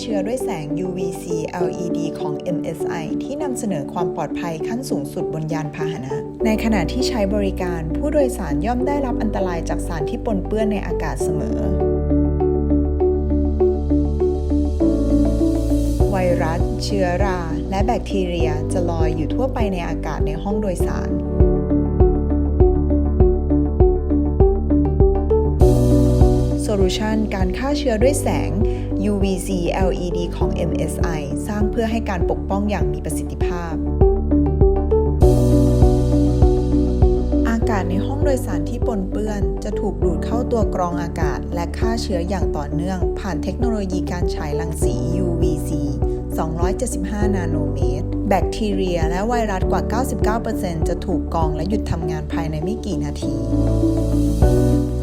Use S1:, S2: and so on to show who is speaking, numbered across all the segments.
S1: เชื้อด้วยแสง UVC LED ของ MSI ที่นำเสนอความปลอดภัยขั้นสูงสุดบนยานพาหนะ ในขณะที่ใช้บริการ ผู้โดยสารย่อมได้รับอันตรายจากสารที่ปนเปื้อนในอากาศเสมอ ไวรัส เชื้อรา และแบคทีเรียจะลอยอยู่ทั่วไปในอากาศในห้องโดยสารโซลูชันการฆ่าเชื้อด้วยแสง UVC LED ของ MSI สร้างเพื่อให้การปกป้องอย่างมีประสิทธิภาพ อากาศในห้องโดยสารที่ปนเปื้อน จะถูกดูดเข้าตัวกรองอากาศ และฆ่าเชื้ออย่างต่อเนื่อง ผ่านเทคโนโลยีการฉายรังสี UVC 275 นาโนเมตร แบคทีเรีย และไวรัสกว่า 99%จะถูกกรองและหยุดทำงานภายในไม่กี่นาที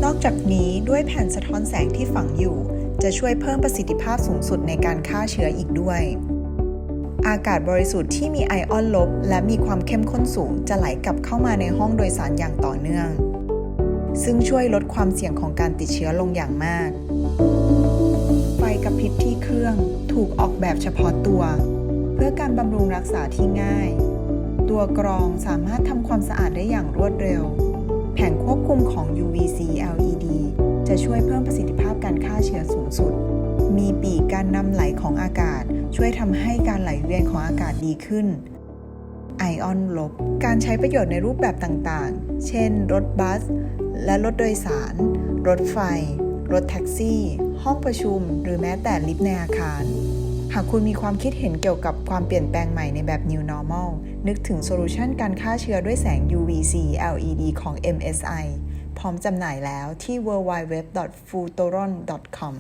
S1: นอกจากนี้ด้วยแผ่นสะท้อนแสงที่ฝังอยู่ จะช่วยเพิ่มประสิทธิภาพสูงสุดในการฆ่าเชื้ออีกด้วย อากาศบริสุทธิ์ที่มีไอออนลบ และมีความเข้มข้นสูงจะไหลกลับเข้ามาในห้องโดยสารอย่างต่อเนื่อง ซึ่งช่วยลดความเสี่ยงของการติดเชื้อลงอย่างมาก ไฟกระพริบที่เครื่องถูกออกแบบเฉพาะตัว เพื่อการบำรุงรักษาที่ง่าย ตัวกรองสามารถทำความสะอาดได้อย่างรวดเร็ว แผงควบคุมของ UVC LED จะช่วยเพิ่มประสิทธิ การนำไหลของอากาศ ช่วยทำให้การไหลเวียนของอากาศดีขึ้น ไอออนลบ การใช้ประโยชน์ในรูปแบบต่างๆ เช่น รถบัส และรถโดยสาร รถไฟ รถแท็กซี่ ห้องประชุม หรือแม้แต่ลิฟต์ในอาคาร หากคุณมีความคิดเห็นเกี่ยวกับความเปลี่ยนแปลงใหม่ในแบบ New Normal นึกถึงโซลูชันการฆ่าเชื้อด้วยแสง UVC LED ของ MSI พร้อมจำหน่ายแล้วที่ www.futoron.com